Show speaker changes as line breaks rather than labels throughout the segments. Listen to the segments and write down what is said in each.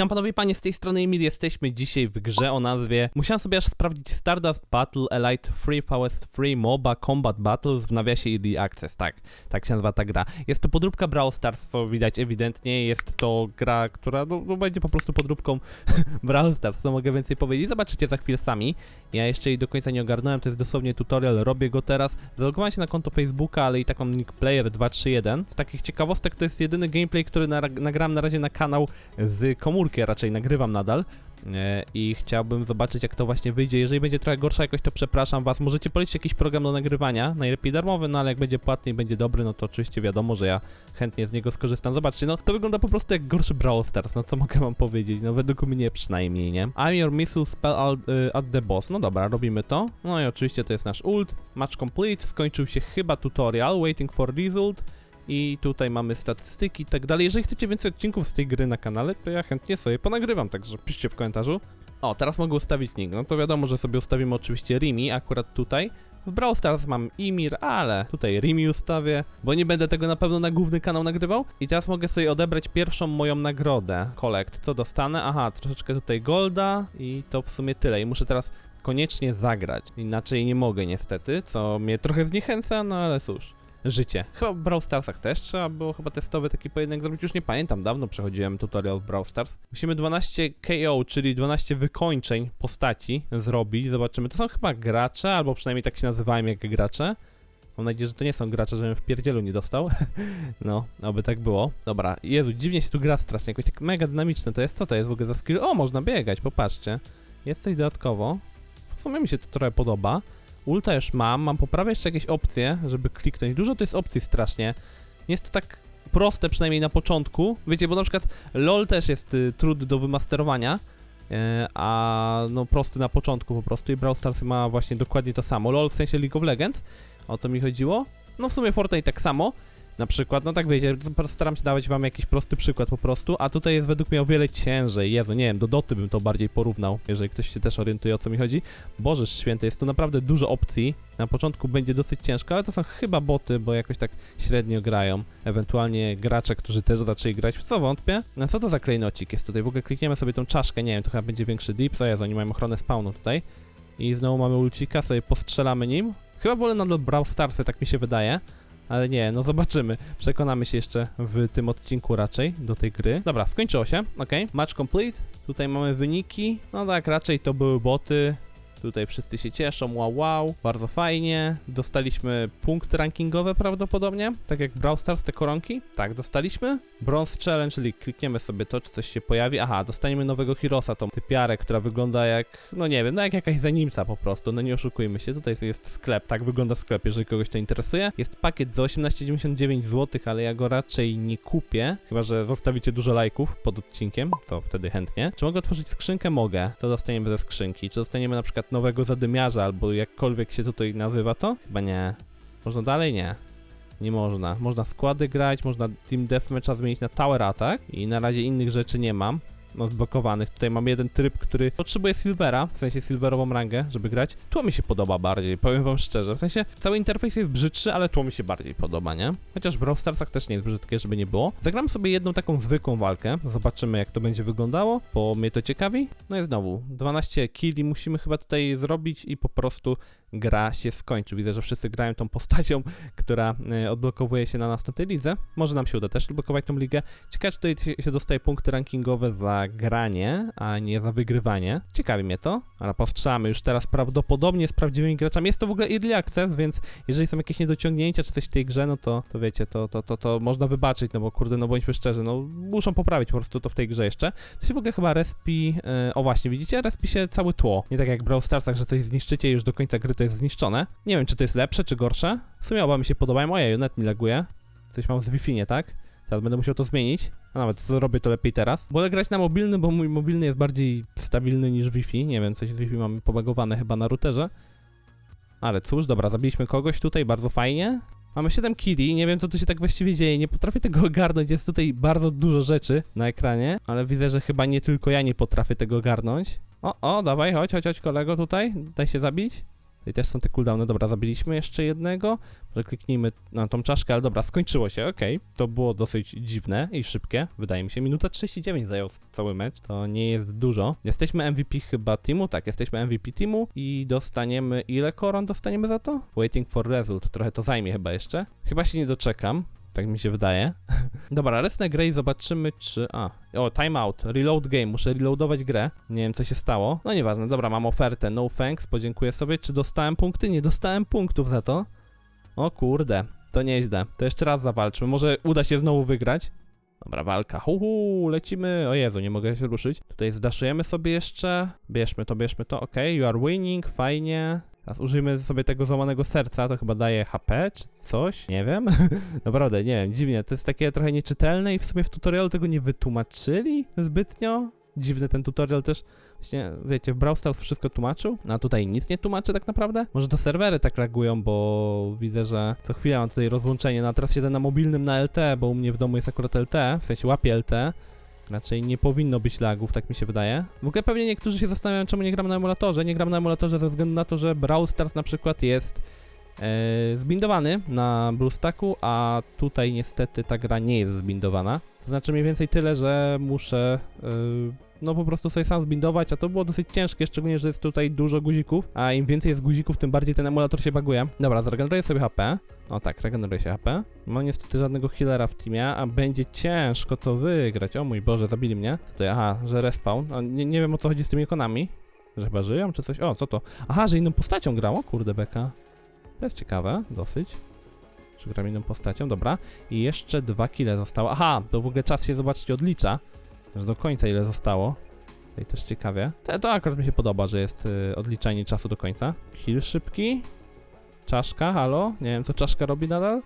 Witam panowie i panie, z tej strony Emil, jesteśmy dzisiaj w grze o nazwie Musiałem sobie aż sprawdzić Stardust Battle Elite Free VS Free MOBA Combat Battles w nawiasie Early Access, tak, tak się nazywa ta gra. Jest to podróbka Brawl Stars, co widać ewidentnie, jest to gra, która no, no, będzie po prostu podróbką Brawl Stars, co mogę więcej powiedzieć, zobaczycie za chwilę sami. Ja jeszcze jej do końca nie ogarnąłem, to jest dosłownie tutorial, robię go teraz. Zalogowałem się na konto Facebooka, ale i taką nick player 231. Z takich ciekawostek to jest jedyny gameplay, który nara- nagram na razie na kanał z komórki, a raczej nagrywam nadal. E, I chciałbym zobaczyć, jak to właśnie wyjdzie. Jeżeli będzie trochę gorsza jakoś, to przepraszam was. Możecie polecić jakiś program do nagrywania, najlepiej darmowy, no ale jak będzie płatny i będzie dobry, no to oczywiście wiadomo, że ja chętnie z niego skorzystam. Zobaczcie, no to wygląda po prostu jak gorszy Brawl Stars, no co mogę wam powiedzieć, no według mnie przynajmniej, nie? I'm your missile spell y, at the boss. No dobra, robimy to. No i oczywiście to jest nasz ult. Match complete, skończył się chyba tutorial, waiting for result. I tutaj mamy statystyki i tak dalej. Jeżeli chcecie więcej odcinków z tej gry na kanale, to ja chętnie sobie ponagrywam, także piszcie w komentarzu. O, teraz mogę ustawić nick. No to wiadomo, że sobie ustawimy oczywiście Rimi, akurat tutaj. W Brawl Stars mam Imir, ale tutaj Rimi ustawię, bo nie będę tego na pewno na główny kanał nagrywał. I teraz mogę sobie odebrać pierwszą moją nagrodę. Collect. Co dostanę? Aha, troszeczkę tutaj golda i to w sumie tyle. I muszę teraz koniecznie zagrać. Inaczej nie mogę niestety, co mnie trochę zniechęca, no ale cóż życie. Chyba w Brawl Starsach też trzeba było chyba testowy taki pojedynek zrobić, już nie pamiętam, dawno przechodziłem tutorial w Brawl Stars. Musimy 12 KO, czyli 12 wykończeń postaci zrobić, zobaczymy. To są chyba gracze, albo przynajmniej tak się nazywają jak gracze. Mam nadzieję, że to nie są gracze, żebym w pierdzielu nie dostał. no, aby tak było. Dobra, Jezu, dziwnie się tu gra strasznie, jakoś tak mega dynamiczne to jest. Co to jest w ogóle za skill? O, można biegać, popatrzcie. Jest coś dodatkowo. W sumie mi się to trochę podoba. Ulta już mam, mam poprawę jeszcze jakieś opcje, żeby kliknąć. Dużo to jest opcji strasznie. Jest to tak proste, przynajmniej na początku. Wiecie, bo na przykład LOL też jest y, trudny do wymasterowania, y, a no prosty na początku po prostu i Brawl Stars ma właśnie dokładnie to samo. LOL w sensie League of Legends, o to mi chodziło. No w sumie Fortnite tak samo. Na przykład, no tak wiecie, staram się dawać wam jakiś prosty przykład po prostu, a tutaj jest według mnie o wiele ciężej. Jezu, nie wiem, do Doty bym to bardziej porównał, jeżeli ktoś się też orientuje o co mi chodzi. Boże święty, jest tu naprawdę dużo opcji. Na początku będzie dosyć ciężko, ale to są chyba boty, bo jakoś tak średnio grają. Ewentualnie gracze, którzy też zaczęli grać, w co wątpię. No co to za klejnocik jest tutaj? W ogóle klikniemy sobie tą czaszkę, nie wiem, to chyba będzie większy dips, o Jezu, oni mają ochronę spawnu tutaj. I znowu mamy ulcika, sobie postrzelamy nim. Chyba wolę nadal Brawl Starsy, tak mi się wydaje. Ale nie, no zobaczymy. Przekonamy się jeszcze w tym odcinku raczej do tej gry. Dobra, skończyło się, ok. Match complete. Tutaj mamy wyniki. No tak, raczej to były boty. Tutaj wszyscy się cieszą, wow, wow, bardzo fajnie. Dostaliśmy punkty rankingowe prawdopodobnie, tak jak Brawl Stars, te koronki. Tak, dostaliśmy. Bronze Challenge, czyli klikniemy sobie to, czy coś się pojawi. Aha, dostaniemy nowego Hirosa, tą typiarę, która wygląda jak, no nie wiem, no jak jakaś zanimca po prostu, no nie oszukujmy się. Tutaj jest sklep, tak wygląda sklep, jeżeli kogoś to interesuje. Jest pakiet za 18,99 zł, ale ja go raczej nie kupię, chyba że zostawicie dużo lajków pod odcinkiem, to wtedy chętnie. Czy mogę otworzyć skrzynkę? Mogę. Co dostaniemy ze skrzynki? Czy dostaniemy na przykład nowego zadymiarza, albo jakkolwiek się tutaj nazywa to? Chyba nie. Można dalej? Nie. Nie można. Można składy grać, można Team Deathmatcha zmienić na Tower Attack i na razie innych rzeczy nie mam. Zblokowanych. Tutaj mam jeden tryb, który potrzebuje silvera, w sensie silverową rangę, żeby grać. Tło mi się podoba bardziej, powiem wam szczerze. W sensie cały interfejs jest brzydszy, ale tło mi się bardziej podoba, nie? Chociaż w Brawl Starsach też nie jest brzydkie, żeby nie było. Zagram sobie jedną taką zwykłą walkę, zobaczymy jak to będzie wyglądało, bo mnie to ciekawi. No i znowu, 12 killi musimy chyba tutaj zrobić i po prostu gra się skończy. Widzę, że wszyscy grają tą postacią, która e, odblokowuje się na następnej lidze. Może nam się uda też odblokować tą ligę. Ciekawe, czy tutaj się dostaje punkty rankingowe za granie, a nie za wygrywanie. Ciekawi mnie to, ale postrzelamy już teraz prawdopodobnie z prawdziwymi graczami. Jest to w ogóle early access, więc jeżeli są jakieś niedociągnięcia czy coś w tej grze, no to, to wiecie, to, to, to, to można wybaczyć, no bo kurde, no bądźmy szczerzy, no muszą poprawić po prostu to w tej grze jeszcze. To się w ogóle chyba respi, e, o właśnie, widzicie, respi się całe tło. Nie tak jak w Brawl Starsach, że coś zniszczycie i już do końca gry to jest zniszczone. Nie wiem, czy to jest lepsze, czy gorsze. W sumie oba mi się podobają. Ojej, net mi laguje. Coś mam z Wi-Fi nie tak? Teraz będę musiał to zmienić. A nawet zrobię to lepiej teraz. Wolę grać na mobilny, bo mój mobilny jest bardziej stabilny niż Wi-Fi. Nie wiem, coś z Wi-Fi mam pobagowane chyba na routerze. Ale cóż, dobra, zabiliśmy kogoś tutaj, bardzo fajnie. Mamy 7 killi, nie wiem co tu się tak właściwie dzieje, nie potrafię tego ogarnąć, jest tutaj bardzo dużo rzeczy na ekranie, ale widzę, że chyba nie tylko ja nie potrafię tego ogarnąć. O, o, dawaj, chodź, chodź, chodź kolego tutaj, daj się zabić. Tutaj też są te cooldowny. Dobra, zabiliśmy jeszcze jednego. Może kliknijmy na tą czaszkę, ale dobra, skończyło się, okej. To było dosyć dziwne i szybkie, wydaje mi się. Minuta 39 zajął cały mecz, to nie jest dużo. Jesteśmy MVP chyba teamu, tak, jesteśmy MVP teamu i dostaniemy, ile koron dostaniemy za to? Waiting for result, trochę to zajmie chyba jeszcze. Chyba się nie doczekam. Tak mi się wydaje. Dobra, resnę grę i zobaczymy czy... A, o, timeout, reload game, muszę reloadować grę. Nie wiem co się stało. No nieważne, dobra, mam ofertę, no thanks, podziękuję sobie. Czy dostałem punkty? Nie dostałem punktów za to. O kurde, to nieźle. To jeszcze raz zawalczmy, może uda się znowu wygrać. Dobra, walka. Huhu, lecimy. O Jezu, nie mogę się ruszyć. Tutaj zdaszujemy sobie jeszcze. Bierzmy to, bierzmy to. Ok, you are winning, fajnie. Teraz użyjmy sobie tego złamanego serca, to chyba daje HP czy coś, nie wiem. Naprawdę, nie wiem, dziwnie. To jest takie trochę nieczytelne i w sumie w tutorialu tego nie wytłumaczyli zbytnio. Dziwny ten tutorial też. Właśnie, wiecie, w Brawl Stars wszystko tłumaczył, a tutaj nic nie tłumaczy tak naprawdę. Może to serwery tak reagują, bo widzę, że co chwilę mam tutaj rozłączenie. No a teraz siedzę na mobilnym na LT, bo u mnie w domu jest akurat LT, w sensie łapie LT. Raczej nie powinno być lagów, tak mi się wydaje. W ogóle pewnie niektórzy się zastanawiają, czemu nie gram na emulatorze. Nie gram na emulatorze ze względu na to, że Brawl Stars na przykład jest zbindowany na BlueStacku, a tutaj niestety ta gra nie jest zbindowana. To znaczy mniej więcej tyle, że muszę e, no po prostu sobie sam zbindować, a to było dosyć ciężkie, szczególnie, że jest tutaj dużo guzików, a im więcej jest guzików, tym bardziej ten emulator się baguje. Dobra, zregeneruję sobie HP. O tak, regeneruję się HP. Mam niestety żadnego healera w teamie, a będzie ciężko to wygrać. O mój Boże, zabili mnie. Co to? Aha, że respawn. Nie, nie wiem o co chodzi z tymi ikonami. Że chyba żyją, czy coś? O, co to? Aha, że inną postacią grało? Kurde, beka. To jest ciekawe, dosyć. Że gram inną postacią, dobra. I jeszcze dwa kile zostało. Aha, to w ogóle czas się zobaczyć odlicza. Że do końca ile zostało. Tutaj też ciekawie. To, to akurat mi się podoba, że jest y, odliczanie czasu do końca. Heal szybki. Czaszka, halo? Nie wiem co czaszka robi nadal.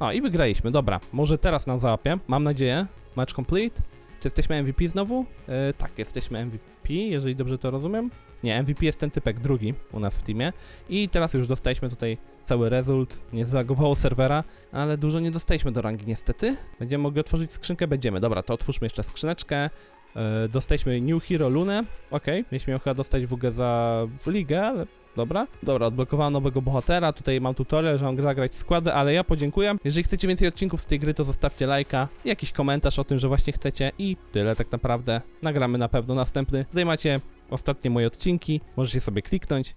O i wygraliśmy, dobra. Może teraz nam załapie. Mam nadzieję. Match complete. Czy jesteśmy MVP znowu? E, tak, jesteśmy MVP, jeżeli dobrze to rozumiem. Nie, MVP jest ten typek drugi u nas w teamie. I teraz już dostaliśmy tutaj cały result. Nie zlagowało serwera, ale dużo nie dostaliśmy do rangi niestety. Będziemy mogli otworzyć skrzynkę? Będziemy. Dobra, to otwórzmy jeszcze skrzyneczkę. E, dostaliśmy New Hero Lunę. Okej, mieliśmy ją chyba dostać w ogóle za ligę, ale Dobra, dobra, odblokowałem nowego bohatera, tutaj mam tutorial, że mam zagrać składy, ale ja podziękuję. Jeżeli chcecie więcej odcinków z tej gry, to zostawcie lajka, jakiś komentarz o tym, że właśnie chcecie i tyle tak naprawdę. Nagramy na pewno następny. Tutaj macie ostatnie moje odcinki, możecie sobie kliknąć